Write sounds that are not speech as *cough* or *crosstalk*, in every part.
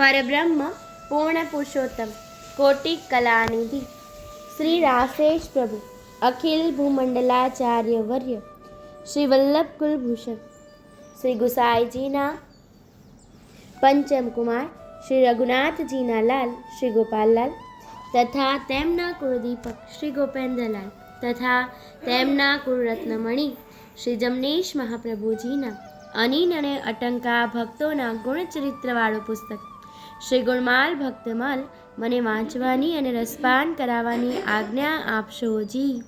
પરબ્રહ્મ પૂર્ણ પુરુષોત્તમ. કોટિક કલાનિધિ. શ્રી રાસેશ પ્રભુ, અખિલ ભૂમંડલાચાર્ય વર્ય, શ્રી વલ્લભ કુલભૂષણ, શ્રી ગુસાઈજીના પંચમ કુમાર શ્રી રઘુનાથજીના લાલ, શ્રી ગોપાલલાલ, તથા તેમના કુળદીપક શ્રી ગોપેન્દ્રલાલ, તથા તેમના કુળરત્નમણી શ્રી જમનેશ મહાપ્રભુજીના અનિન અને અટંકા ભક્તોના ગુણચરિત્રવાળું પુસ્તક. શ્રી ગુણમાલ ભક્તમાલ મને વાંચવાની અને રસપાન કરાવવાની આજ્ઞા આપશો જી.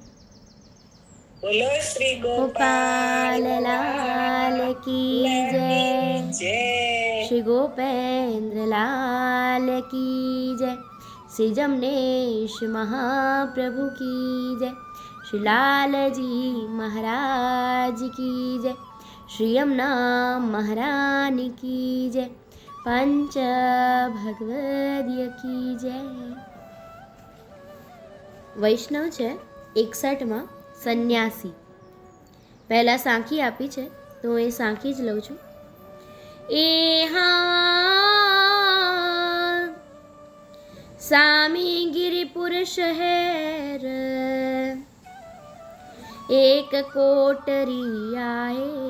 બોલો શ્રી ગોપાલ લાલ કી જય. શ્રી ગોપેન્દ્ર લાલ કી જય. શ્રી જમનેશ મહાપ્રભુ કી જય. શ્રી લાલજી મહારાજ કી જય. શ્રી યમુના મહારાની કી જય. પંચ ભગવદીય કી જય. વૈષ્ણવ છે એકસઠમાં સંન્યાસી. પહેલાં સાંખી આપી છે, તો હું એ સાંખી જ લઉં છું. એ હા, સામી ગિરિપુર શહેર. એક કોટરી આए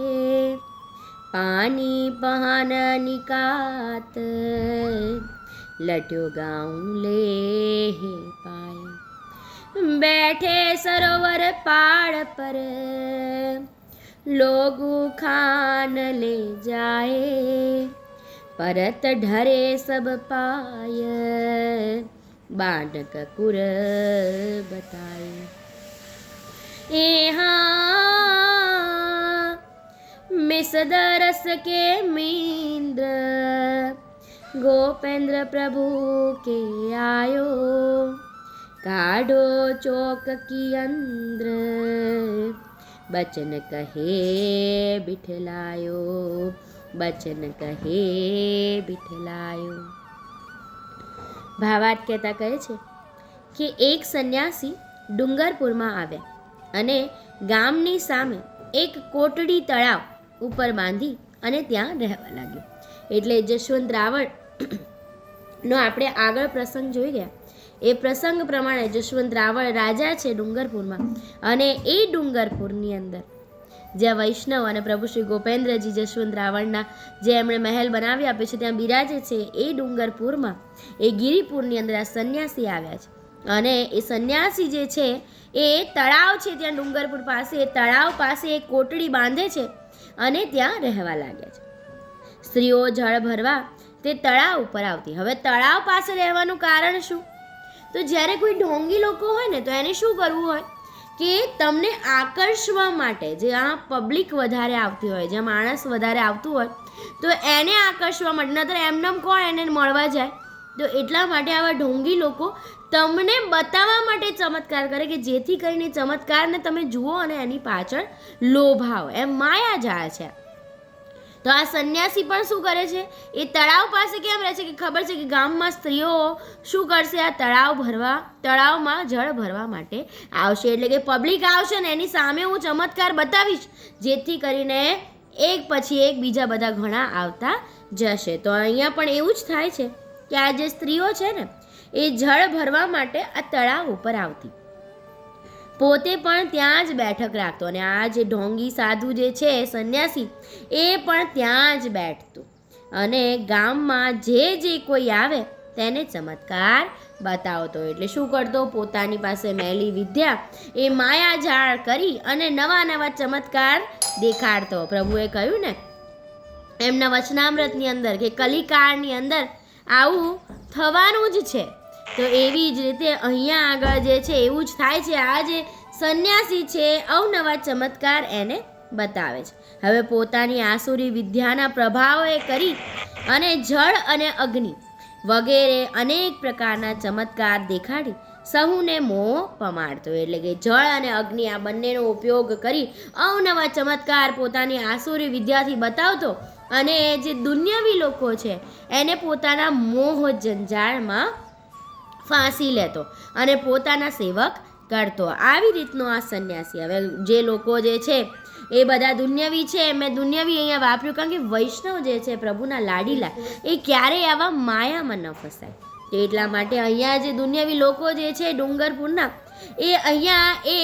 पानी पहान निकात, लट्यो गाँव ले पाए। बैठे सरोवर पाड़ पर, लोग खान ले जाए। परत ढरे सब पाय बांडक कुर बताए। यहाँ મેં કે મિન્દ્ર ગોપેન્દ્ર પ્રભુ કે આયો કાઢો ચોક કી અંદ્ર બચન કહે બિઠલાયો બચન કહે બિઠલાયો ભાવાત કહેતા કહે છે કે એક સંન્યાસી ડુંગરપુરમાં આવ્યા અને ગામની સામે એક કોટડી તળાવ ઉપર બાંધી અને ત્યાં રહેવા લાગ્યો. એટલે જશવંત રાવળ નો આપણે આગળ પ્રસંગ જોઈ ગયા. એ પ્રસંગ પ્રમાણે જશવંત રાવળ રાજા છે ડુંગરપુરમાં અને એ ડુંગરપુરની અંદર જ્યાં વૈષ્ણવ અને પ્રભુ શ્રી ગોપેન્દ્રજી જશવંત રાવણના જે એમણે મહેલ બનાવી આપ્યો છે, ત્યાં બિરાજે છે, એ ડુંગરપુરમાં એ ગિરિપુરની અંદર આ સંન્યાસી આવ્યા છે. અને એ સંન્યાસી જે છે, એ તળાવ છે ત્યાં ડુંગરપુર પાસે, એ તળાવ પાસે એક કોટડી બાંધે છે. અને ત્યાં રહેવા લાગ્યા છે. સ્ત્રીઓ જળ ભરવા તે તળાવ ઉપર આવતી. હવે તળાવ પાસે રહેવાનું કારણ શું? તો જ્યારે કોઈ ઢોંગી લોકો હોય ને, તો એને શું કરવું હોય? કે તમને આકર્ષવા માટે જે આ પબ્લિક વધારે આવતી હોય જે માણસ વધારે આવતું હોય, તો એને આકર્ષવા માટે. નતર એમનેમ કોણ એને મળવા જાય? તો એટલા માટે આવા ઢોંગી લોકો તમને બતાવવા માટે ચમત્કાર કરે કે જેથી કરીને ચમત્કારને તમે જુઓ અને એની પાછળ લોભાવ, એમ માયા જાય છે. તો આ સંન્યાસી પણ શું કરે છે? એ તળાવ પાસે કેમ રહે છે? કે ખબર છે કે ગામમાં સ્ત્રીઓ શું કરશે? આ તળાવ ભરવા, તળાવમાં જળ ભરવા માટે આવશે. એટલે કે પબ્લિક આવશે ને એની સામે હું ચમત્કાર બતાવીશ, જેથી કરીને એક પછી એક બીજા બધા ઘણા આવતા જશે. તો અહીંયા પણ એવું જ થાય છે કે આ જે સ્ત્રીઓ છે ને એ જળ ભરવા માટે આ તળાવ ઉપર આવતી. પોતે પણ ત્યાં જ બેઠક રાખતો અને આ જે ઢોંગી સાધુ જે છે, સંન્યાસી, એ પણ ત્યાં જ બેઠતું. અને ગામમાં જે જે કોઈ આવે, તેને ચમત્કાર બતાવતો. એટલે શું કરતો? પોતાની પાસે મેલી વિદ્યા, એ માયાજાળ કરી અને નવા નવા ચમત્કાર દેખાડતો. પ્રભુએ કહ્યું ને, એમના વચનામૃતની અંદર કે કલિકાળની અંદર આવું થવાનું જ છે. તો એવી જ રીતે અહીંયા આગળ જે છે, એવું જ થાય છે. આ જે સંન્યાસી છે, અવનવા ચમત્કાર એને બતાવે છે. હવે પોતાની આસુરી વિદ્યાના પ્રભાવોએ કરી અને જળ અને અગ્નિ વગેરે અનેક પ્રકારના ચમત્કાર દેખાડી સહુને મોહ પમાડતો. એટલે કે જળ અને અગ્નિ આ બંનેનો ઉપયોગ કરી અવનવા ચમત્કાર પોતાની આસુરી વિદ્યાથી બતાવતો અને જે દુનિયાવી લોકો છે, એને પોતાના મોહ જંજાળમાં ફાંસી લેતો અને પોતાના સેવક કરતો. આવી રીતનો આ સંન્યાસી. હવે જે લોકો જે છે, એ બધા દુન્યવી છે. મેં દુન્યવી અહીંયા વાપર્યું કારણ કે વૈષ્ણવ જે છે, પ્રભુના લાડીલા, એ ક્યારેય આવા માયામાં ન ફસાય. એટલા માટે અહીંયા જે દુન્યવી લોકો જે છે, ડુંગરપુરના, એ અહીંયા એ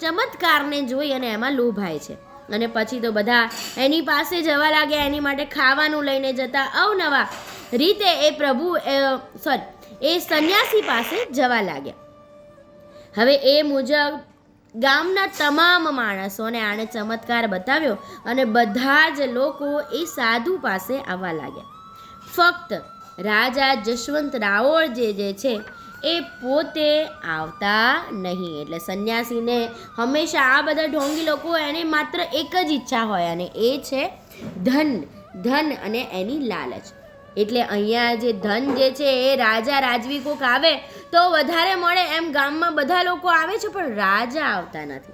ચમત્કારને જોઈ અને એમાં લોભાય છે. અને પછી તો બધા એની પાસે જવા લાગ્યા. એની માટે ખાવાનું લઈને જતા અવનવા રીતે એ પ્રભુ સોરી એ સંન્યાસી પાસે જવા લાગ્યા. હવે એ મુજબ ગામના તમામ માણસોને આણે ચમત્કાર બતાવ્યો અને બધા જ લોકો એ સાધુ પાસે આવવા લાગ્યા. ફક્ત રાજા જશવંત રાવળ જે જે છે, એ પોતે આવતા નહીં. એટલે સંન્યાસીને હંમેશા આ બધા ઢોંગી લોકો એને માત્ર એક જ ઈચ્છા હોય અને એ છે ધન ધન અને એની લાલચ. એટલે અહીંયા જે ધન જે છે એ રાજા રાજવી કોક આવે તો વધારે મળે એમ ગામમાં બધા લોકો આવે છે, પણ રાજા આવતા નથી.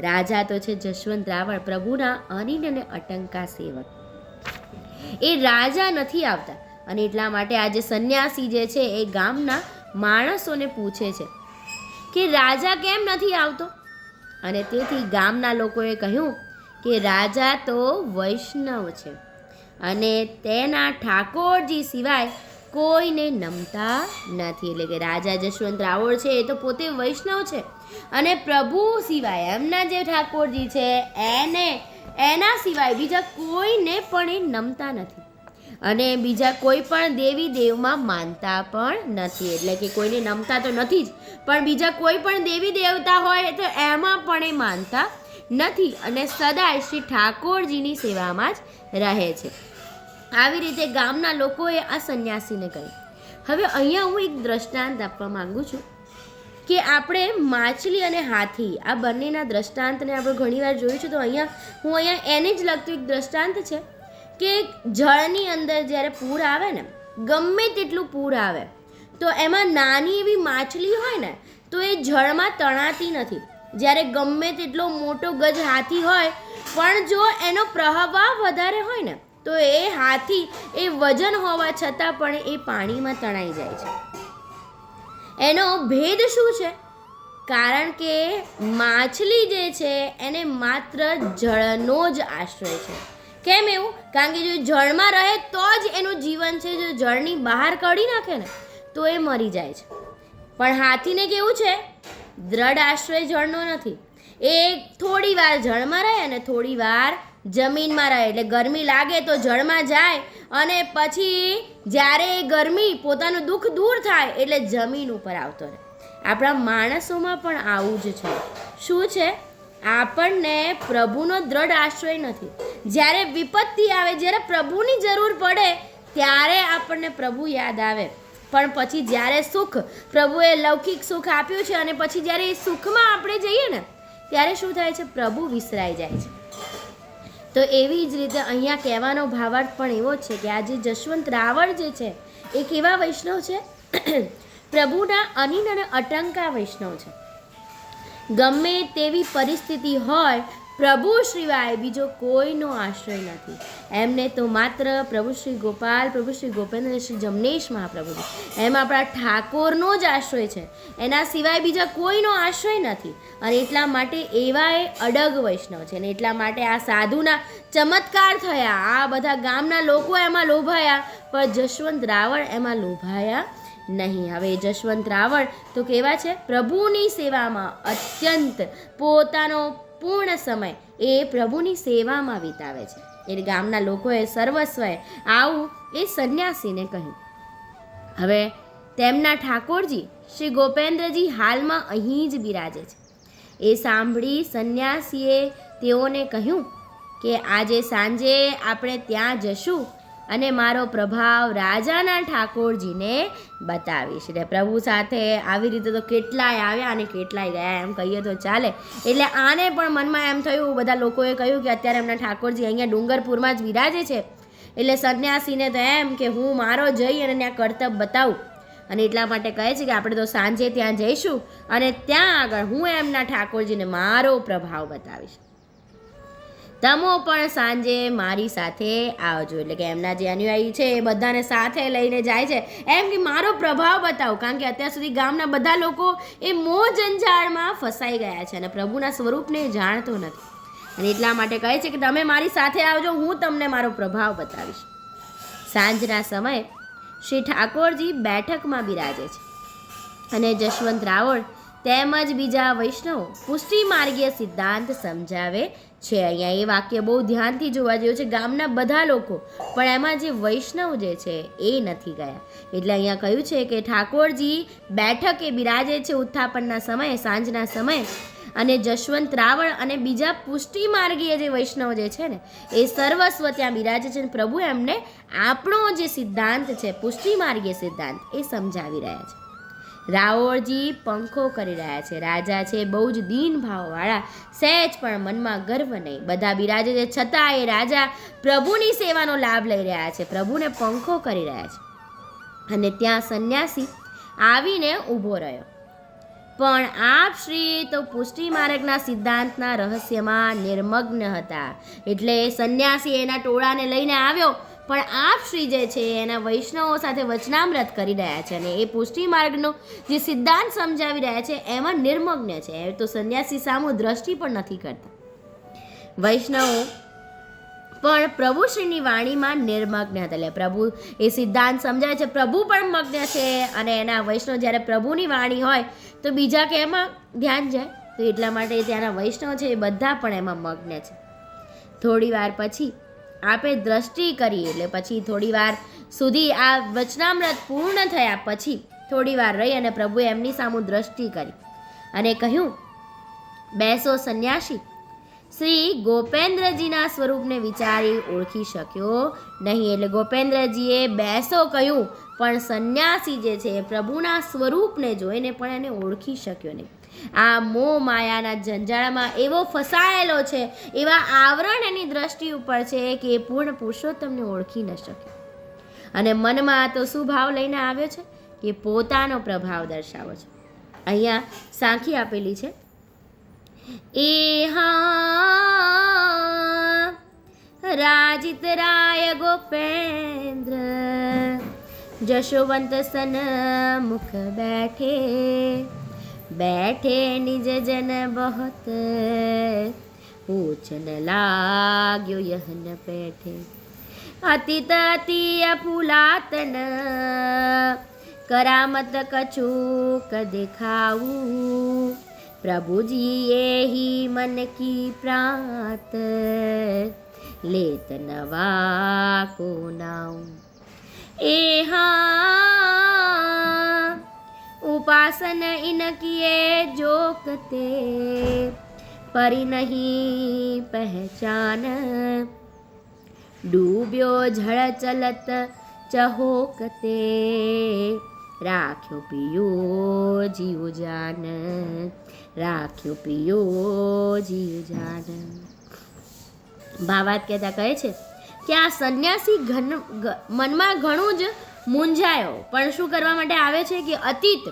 રાજા તો છે જશવંત રાવળ, પ્રભુના અનિલ અને અટંકા સેવક. એ રાજા નથી આવતા અને એટલા માટે આજે સંન્યાસી જે છે એ ગામના માણસોને પૂછે છે કે રાજા કેમ નથી આવતો? અને તેથી ગામના લોકોએ કહ્યું કે રાજા તો વૈષ્ણવ છે. અને તેના ઠાકોરજી સિવાય કોઈને નમતા નથી. એટલે કે રાજા જશવંત રાવળ છે, એ તો પોતે વૈષ્ણવ છે. અને પ્રભુ સિવાય એમના જે ઠાકોરજી છે, એને, એના સિવાય બીજા કોઈને પણ એ નમતા નથી. અને બીજા કોઈ પણ દેવી દેવમાં માનતા પણ નથી. એટલે કે કોઈને નમતા તો નથી જ, પણ બીજા કોઈ પણ દેવી દેવતા હોય તો એમાં પણ એ માનતા નથી. અને સદાય શ્રી ઠાકોરજીની સેવામાં જ રહે છે. આવી રીતે ગામના લોકોએ આ સંન્યાસીને કહ્યું. હવે અહીંયા હું એક દ્રષ્ટાંત આપવા માંગુ છું કે આપણે માછલી અને હાથી, આ બંનેના દ્રષ્ટાંતને આપણે ઘણીવાર જોયું છે, તો અહીંયા હું અહીંયા એને જ લગતું એક દ્રષ્ટાંત છે કે જળની અંદર જ્યારે પૂર આવે ને, ગમે તેટલું પૂર આવે, તો એમાં નાની એવી માછલી હોય ને, તો એ જળમાં તણાતી નથી. જ્યારે ગમે તેટલો મોટો ગજ હાથી હોય, પણ જો એનો પ્રહવાહ વધારે હોય ને તો એ હાથી, એ વજન હોવા છતાં પણ એ પાણીમાં તણાઈ જાય છે. એનો ભેદ શું છે? કારણ કે માછલી જે છે, એને માત્ર જળનો જ આશ્રય છે. કેમ એવું? કારણ કે જો જળમાં રહે તો જ એનું જીવન છે, જો જળની બહાર કાઢી નાખે ને, તો એ મરી જાય છે. પણ હાથીને કેવું છે? દ્રઢ આશ્રય જળનો નથી. એ થોડી વાર જળમાં રહે અને થોડી વાર જમીનમાં રહે. એટલે ગરમી લાગે તો જળમાં જાય અને પછી જ્યારે એ ગરમી પોતાનું દુઃખ દૂર થાય એટલે જમીન ઉપર આવતો રહે. આપણા માણસોમાં પણ આવું જ છે. શું છે? આપણને પ્રભુનો દ્રઢ આશ્રય નથી. જ્યારે વિપત્તિ આવે, જ્યારે પ્રભુની જરૂર પડે, ત્યારે આપણને પ્રભુ યાદ આવે. પણ પછી જ્યારે સુખ, પ્રભુએ લૌકિક સુખ આપ્યું છે અને પછી જ્યારે એ સુખમાં આપણે જઈએ ને, ત્યારે શું થાય છે? પ્રભુ વિસરાઈ જાય છે. તો એવી જ રીતે અહીંયા કહેવાનો ભાવાર્થ પણ એવો છે કે આજે જશવંત રાવળ જે છે, એ કેવા વૈષ્ણવ છે? *clears throat* પ્રભુના અનિન અને અટંકા વૈષ્ણવ છે. ગમે તેવી પરિસ્થિતિ હોય પ્રભુ સિવાય બીજો કોઈનો આશ્રય નથી. એમને તો માત્ર પ્રભુ શ્રી ગોપાલ, પ્રભુ શ્રી ગોપેન્દ્ર શ્રી જમનેશ મહાપ્રભુ એમ આપણા ઠાકોરનો જ આશ્રય છે. એના સિવાય બીજા કોઈનો આશ્રય નથી. અને એટલા માટે એવા એ અડગ વૈષ્ણવ છે. અને એટલા માટે આ સાધુના ચમત્કાર થયા. આ બધા ગામના લોકો એમાં લોભાયા. પણ જશવંત રાવળ એમાં લોભાયા નહીં. હવે જશવંત રાવળ તો કેવા છે? પ્રભુની સેવામાં અત્યંત પોતાનો પૂર્ણ સમય એ પ્રભુની સેવામાં વિતાવે છે. એ ગામના લોકોએ સર્વસ્વએ આવું એ સંન્યાસીને કહ્યું. હવે તેમના ઠાકોરજી શ્રી ગોપેન્દ્રજી હાલમાં અહીં જ બિરાજે છે. એ સાંભળી સંન્યાસીએ તેઓને કહ્યું કે આજે સાંજે આપણે ત્યાં જશું અને મારો પ્રભાવ રાજાના ઠાકોરજીને બતાવીશ. એટલે પ્રભુ સાથે આવી રીતે તો કેટલાય આવ્યા અને કેટલાય ગયા, એમ કહીએ તો ચાલે. એટલે આને પણ મનમાં એમ થયું, બધા લોકોએ કહ્યું કે અત્યારે એમના ઠાકોરજી અહીંયા ડુંગરપુરમાં જ વિરાજે છે. એટલે સંન્યાસીને તો એમ કે હું મારો જઈ અને ત્યાં કર્તવ્ય બતાવું. અને એટલા માટે કહે છે કે આપણે તો સાંજે ત્યાં જઈશું અને ત્યાં આગળ હું એમના ઠાકોરજીને મારો પ્રભાવ બતાવીશ. તમો પણ સાંજે મારી સાથે આવજો. એટલે કે એમના જે અનુયાયી છે એ બધાને સાથે લઈને જાય છે. એમ કે મારો પ્રભાવ બતાવો. કારણ કે અત્યાર સુધી ગામના બધા લોકો એ મોહ જંજાળમાં ફસાઈ ગયા છે અને પ્રભુના સ્વરૂપને જાણતો નથી. અને એટલા માટે કહે છે કે તમે મારી સાથે આવજો, હું તમને મારો પ્રભાવ બતાવીશ. સાંજના સમયે શ્રી ઠાકોરજી બેઠકમાં બિરાજે છે. અને જશવંત રાવળ તેમજ બીજા વૈષ્ણવો પુષ્ટિ માર્ગીય સિદ્ધાંત સમજાવે છે. અહીંયા એ વાક્ય બહુ ધ્યાનથી જોવા જેવું છે ગામના બધા લોકો. પણ એમાં જે વૈષ્ણવ જે છે એ નથી ગયા. એટલે અહીંયા કહ્યું છે કે ઠાકોરજી બેઠકે બિરાજે છે ઉત્થાપનના સમયે, સાંજના સમયે. અને જશવંત રાવળ અને બીજા પુષ્ટિ માર્ગીય જે વૈષ્ણવ જે છે ને, એ સર્વસ્વ ત્યાં બિરાજે છે પ્રભુ એમને આપણો જે સિદ્ધાંત છે પુષ્ટિ માર્ગીય સિદ્ધાંત, એ સમજાવી રહ્યા છે. રાવળજી પંખો કરી રહ્યા છે. રાજા છે બહુ જ દીન ભાવવાળા. સહેજ પણ મનમાં ગર્વ નહીં. બધા બિરાજે છે. છતાં એ રાજા પ્રભુની સેવાનો લાભ લઈ રહ્યા છે. પ્રભુને પંખો કરી રહ્યા છે. અને ત્યાં સંન્યાસી આવીને ઊભો રહ્યો. પણ આપ શ્રી તો પુષ્ટિ માર્ગના સિદ્ધાંતના રહસ્યમાં નિર્મગ્ન હતા. એટલે સંન્યાસી એના ટોળાને લઈને આવ્યો. પણ આપ શ્રી જે છે, એના વૈષ્ણવો સાથે વચનામ્રત કરી રહ્યા છે અને એ પુષ્ટિ માર્ગનો જે સિદ્ધાંત સમજાવી રહ્યા છે, એમાં નિર્મગ્ન છે. એ તો સંન્યાસી સામું દ્રષ્ટિ પણ નથી કરતા. વૈષ્ણવો પણ પ્રભુશ્રીની વાણીમાં નિર્મગ્ન હતા. એટલે પ્રભુ એ સિદ્ધાંત સમજાય છે, પ્રભુ પણ મગ્ન છે અને એના વૈષ્ણવ જ્યારે પ્રભુની વાણી હોય, તો બીજા કે એમાં ધ્યાન જાય? તો એટલા માટે ત્યાંના વૈષ્ણવ છે એ બધા પણ એમાં મગ્ન છે. થોડી વાર પછી આપે દ્રષ્ટિ કરી એટલે પછી થોડી વાર સુધી આ વચનામૃત પૂર્ણ થયા પછી થોડી વાર રહી અને પ્રભુએ એમની સામું દ્રષ્ટિ કરી અને કહ્યું, બેસો સંન્યાસી. શ્રી ગોપેન્દ્રજીના સ્વરૂપને વિચારી ઓળખી શક્યો નહીં એટલે ગોપેન્દ્રજીએ બેસો કહ્યું, પણ સંન્યાસી જે છે પ્રભુના સ્વરૂપને જોઈને પણ એને ઓળખી શક્યો નહીં. આ મોહ માયાના જંજાળમાં એવો ફસાયેલો છે, એવા આવરણ એની દ્રષ્ટિ ઉપર છે કે એ પૂર્ણ પુરુષોત્તમને ઓળખી ન શકે. અને મનમાં તો શું ભાવ લઈને આવ્યો છે? કે પોતાનો પ્રભાવ દર્શાવો છે. અહીંયા સાંખી આપેલી છે. એ હા, રાજિત રાય ગોપેન્દ્ર, જશોવંત સન મુખ બેઠે. बैठे निज जन बहुत पूछन लाग्यो यह न बैठे अतित अति अफुलातन करामत कछूक दिखाऊं प्रभु जी ये ही मन की प्रात लेत नवा को नाऊं ए हाँ उपासन इनकिए जोकते परि नहीं पहचान डूब्यो झड़ चलत चहोकते राख्यो पियो जीव जान રાખ્યો પિયો જીવ જાન ભાવાત કહેતા કહે છે કે આ સંન્યાસી ઘન ગ- મનમાં ઘણું જ મૂંઝાયો. પણ શું કરવા માટે આવે છે કે અતીત,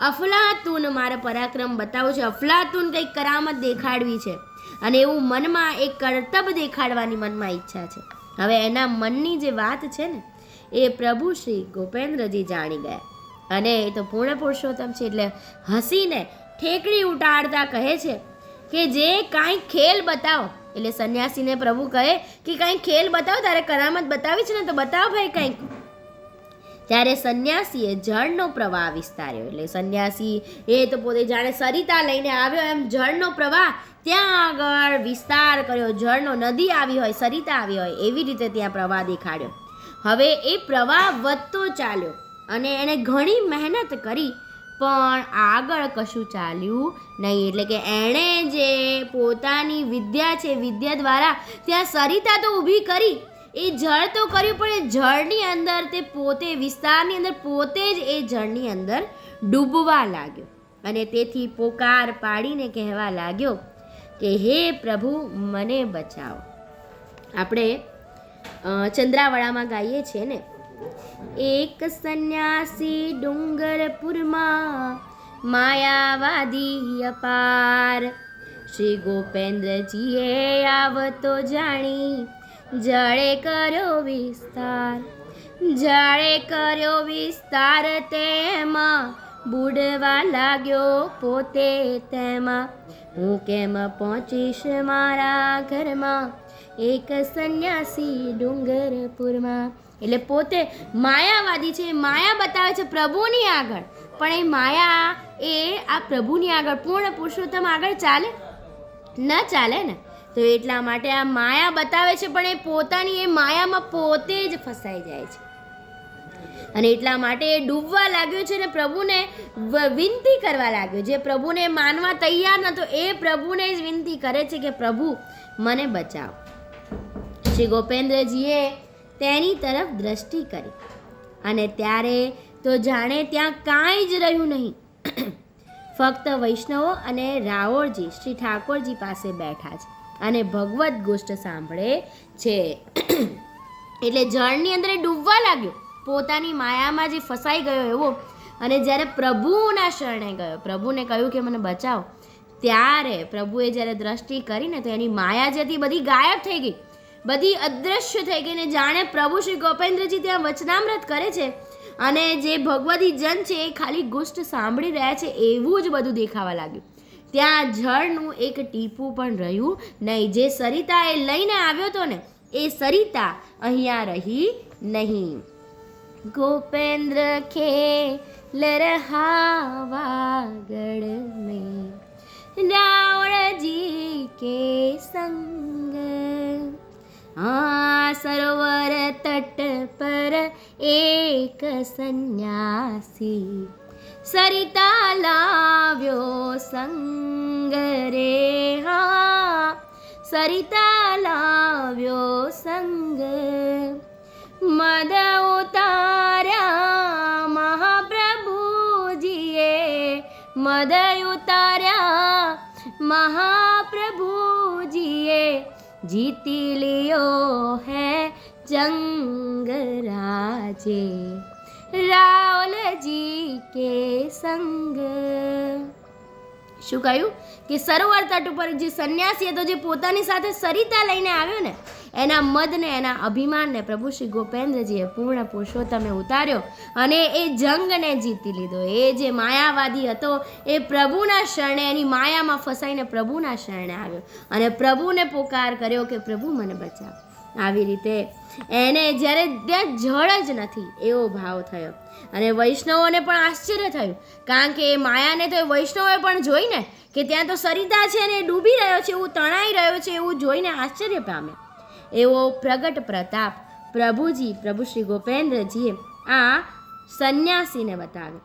અફલાતુન મારા પરાક્રમ બતાવવું છે. અફલાતુન કંઈક કરામત દેખાડવી છે. અને એવું મનમાં એક કરતબ દેખાડવાની મનમાં ઈચ્છા છે. હવે એના મનની જે વાત છે ને, એ પ્રભુ શ્રી ગોપેન્દ્રજી જાણી ગયા. અને એ તો પૂર્ણ પુરુષોત્તમ છે, એટલે હસીને ઠેકડી ઉટાડતા કહે છે કે જે કાંઈ ખેલ બતાવો. એટલે સંન્યાસીને પ્રભુ કહે કે કાંઈ ખેલ બતાવો, તારે કરામત બતાવી છે ને, તો બતાવ ભાઈ કંઈક. ત્યારે સંન્યાસીએ જળનો પ્રવાહ વિસ્તાર્યો. એટલે સંન્યાસી એ તો પોતે જાણે સરિતા લઈને આવ્યો, એમ જળનો પ્રવાહ ત્યાં આગળ વિસ્તાર કર્યો. જળનો નદી આવી હોય, સરિતા આવી હોય, એવી રીતે ત્યાં પ્રવાહ દેખાડ્યો. હવે એ પ્રવાહ વધતો ચાલ્યો અને એણે ઘણી મહેનત કરી, પણ આગળ કશું ચાલ્યું નહીં. એટલે કે એણે જે પોતાની વિદ્યા છે, વિદ્યા દ્વારા ત્યાં સરિતા તો ઊભી કરી એ જળ તો કર્યું, પણ એ જળની અંદર તે પોતે, વિસ્તારની અંદર પોતે જ એ જળની અંદર ડૂબવા લાગ્યો. અને તેથી પોકાર પાડીને કહેવા લાગ્યો કે, હે પ્રભુ, મને બચાવો. આપણે ચંદ્રાવાળામાં ગાઈએ છીએ ને? એક સંન્યાસી ડુંગરપુરમાં માયાવાદી અપાર. શ્રી ગોપેન્દ્રજીએ આવતો જાણી જળે કર્યો વિસ્તાર, જળે કર્યો વિસ્તાર તેમાં બુડવા લાગ્યો પોતે તેમાં. હું કેમ પહોંચીશ મારા ઘરમાં? એક સંન્યાસી ડુંગરપુરમાં. એટલે પોતે માયાવાદી છે, માયા બતાવે છે પ્રભુની આગળ. પણ એ માયા એ આ પ્રભુની આગળ પૂર્ણ પુરુષોત્તમ આગળ ચાલે? ન ચાલે ને? તો એટલા માટે આ માયા બતાવે છે, પણ એ પોતાની, એ માયામાં પોતે જ ફસાઈ જાય છે. અને એટલા માટે એ ડૂબવા લાગ્યો છે ને પ્રભુને વિનંતી કરવા લાગ્યો. જે પ્રભુને માનવા તૈયાર નતો એ પ્રભુને જ વિનંતી કરે છે કે, પ્રભુ, મને બચાવો. શ્રી ગોપેન્દ્રજીએ તેની તરફ દ્રષ્ટિ કરી. અને ત્યારે તો જાણે ત્યાં કાંઈ જ રહ્યું નહીં. ફક્ત વૈષ્ણવો અને રાવળજી શ્રી ઠાકોરજી પાસે બેઠા છે. અને ભગવત ગોષ્ઠ સાંભળે છે. એટલે જળની અંદર ડૂબવા લાગ્યો. પોતાની માયામાં જે ફસાઈ ગયો એવો. અને જ્યારે પ્રભુના શરણે ગયો, પ્રભુને કહ્યું કે મને બચાવો. ત્યારે પ્રભુએ જ્યારે દ્રષ્ટિ કરીને તો એની માયા જે બધી ગાયબ થઈ ગઈ. બધી અદૃશ્ય થઈ ગઈ ને જાણે પ્રભુ શ્રી ગોપેન્દ્રજી ત્યાં વચનામૃત કરે છે. અને જે ભગવદી જન છે એ ખાલી ગુષ્ટ સાંભળી રહ્યા છે એવું જ બધું દેખાવા લાગ્યું. ત્યાં જળનું એક ટીપું પણ રહ્યું નહીં. જે સરિતા એ લઈને આવ્યો હતો ને, એ સરિતા અહીંયા રહી નહીં. ગોપેન્દ્ર ખેલ રહાવાગળ મેં રાવણજી કે સંગ. આ સરોવર તટ પર એક સંન્યાસી सरिताला व्यो सङ्गरे हा सरिताला व्यो सङ्ग। मद उतार्या महाप्रभुजिये। मद उतार्या महाप्रभुजिये। जीति लियो है चङ्गे રાજે રાવલજી કે સંગ. શું કહ્યું? કે સરોવર તટ ઉપર જે સંન્યાસી હતો, જે પોતાની સાથે સરિતા લઈને આવ્યો ને, એના મદને, એના અભિમાનને પ્રભુ શ્રી ગોપેન્દ્રજીએ પૂર્ણ પુરુષોત્તમે ઉતાર્યો અને એ જંગને જીતી લીધો. એ જે માયાવાદી હતો, એ પ્રભુના શરણે, એની માયામાં ફસાઈને પ્રભુના શરણે આવ્યો અને પ્રભુને પોકાર કર્યો કે પ્રભુ મને બચાવ. આવી રીતે એને જ્યારે ત્યાં જળ જ નથી, એવો ભાવ થયો. અને વૈષ્ણવોને પણ આશ્ચર્ય થયું, કારણ કે એ માયાને તો એ વૈષ્ણવોએ પણ જોઈને કે ત્યાં તો સરિતા છે એ ડૂબી રહ્યો છે, એવું તણાઈ રહ્યો છે, એવું જોઈને આશ્ચર્ય પામે એવો પ્રગટ પ્રતાપ પ્રભુજી, પ્રભુ શ્રી ગોપેન્દ્રજીએ આ સંન્યાસીને બતાવ્યો.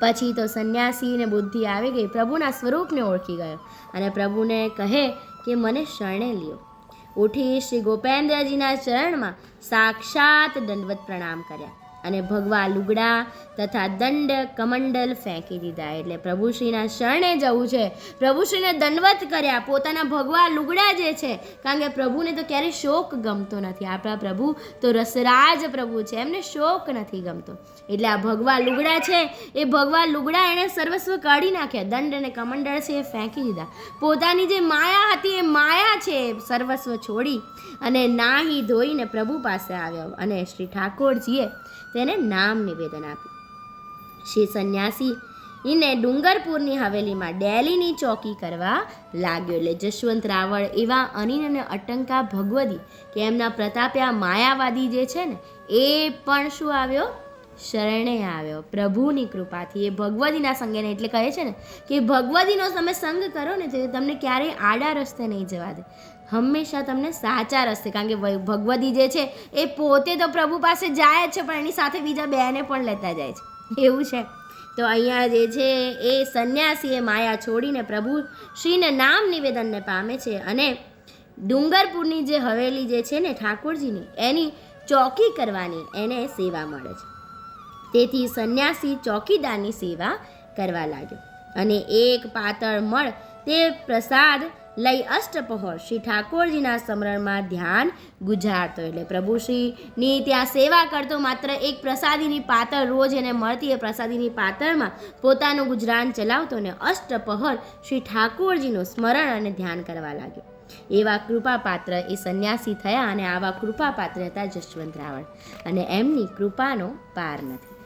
પછી તો સંન્યાસીને બુદ્ધિ આવી ગઈ, પ્રભુના સ્વરૂપને ઓળખી ગયો અને પ્રભુને કહે કે મને શરણે લ્યો. ઉઠી શ્રી ગોપેન્દ્રજીના ચરણમાં સાક્ષાત દંડવત પ્રણામ કર્યા. અને ભગવા લુગડા તથા દંડ કમંડલ ફેંકી દીધા. એટલે પ્રભુશ્રીના શરણે જવું છે. પ્રભુશ્રીને દંડવત કર્યા. પોતાના ભગવા લુગડા જે છે, કારણ કે પ્રભુને તો ક્યારેય શોક ગમતો નથી. આપણા પ્રભુ તો રસરાજ પ્રભુ છે. એમને શોક નથી ગમતો. એટલે આ ભગવા લુગડા છે, એ ભગવા લુગડા એણે સર્વસ્વ કાઢી નાખ્યા. દંડ અને કમંડળ છે, એ ફેંકી દીધા. પોતાની જે માયા હતી, એ માયા છે સર્વસ્વ છોડી અને નાહી ધોઈને પ્રભુ પાસે આવ્યો. અને શ્રી ઠાકોરજીએ તેને નામ નિવેદન આપ્યું. શ્રી સંન્યાસી એને ડુંગરપુરની હવેલીમાં ડેલીની ચોકી કરવા લાગ્યો. એટલે જશવંત રાવળ એવા અનિલ અને અટંકા ભગવદી કે એમના પ્રતાપ્યા માયાવાદી જે છે ને, એ પણ શું આવ્યો? શરણે આવ્યો. પ્રભુની કૃપાથી એ ભગવદીના સંગેને એટલે કહે છે ને કે ભગવદીનો તમે સંગ કરો ને તો તમને ક્યારેય આડા રસ્તે નહીં જવા દે. હંમેશા તમને સાચા રસ્તે, કારણ કે ભગવતી જે છે એ પોતે તો પ્રભુ પાસે જાય જ છે, પણ એની સાથે બીજા બેને પણ લેતા જાય છે. એવું છે. તો અહીંયા જે છે એ સંન્યાસી એ માયા છોડીને પ્રભુ શ્રીને નામ નિવેદનને પામે છે અને ડુંગરપુરની જે હવેલી જે છે ને ઠાકોરજીની, એની ચોકી કરવાની એને સેવા મળે છે. તેથી સંન્યાસી ચોકીદારની સેવા કરવા લાગ્યો અને એક પાતળ મળ તે પ્રસાદ લઈ અષ્ટપહોર શ્રી ઠાકોરજીના સ્મરણમાં ધ્યાન ગુજારતો. એટલે પ્રભુશ્રીની ત્યાં સેવા કરતો માત્ર એક પ્રસાદીની પાતળ રોજ એને મળતી એ પ્રસાદીની પાતળમાં પોતાનું ગુજરાન ચલાવતો ને અષ્ટપહર શ્રી ઠાકોરજીનું સ્મરણ અને ધ્યાન કરવા લાગ્યો. એવા કૃપાપાત્ર એ સંન્યાસી થયા અને આવા કૃપાપાત્ર હતા જશવંત રાવળ અને એમની કૃપાનો પાર નથી.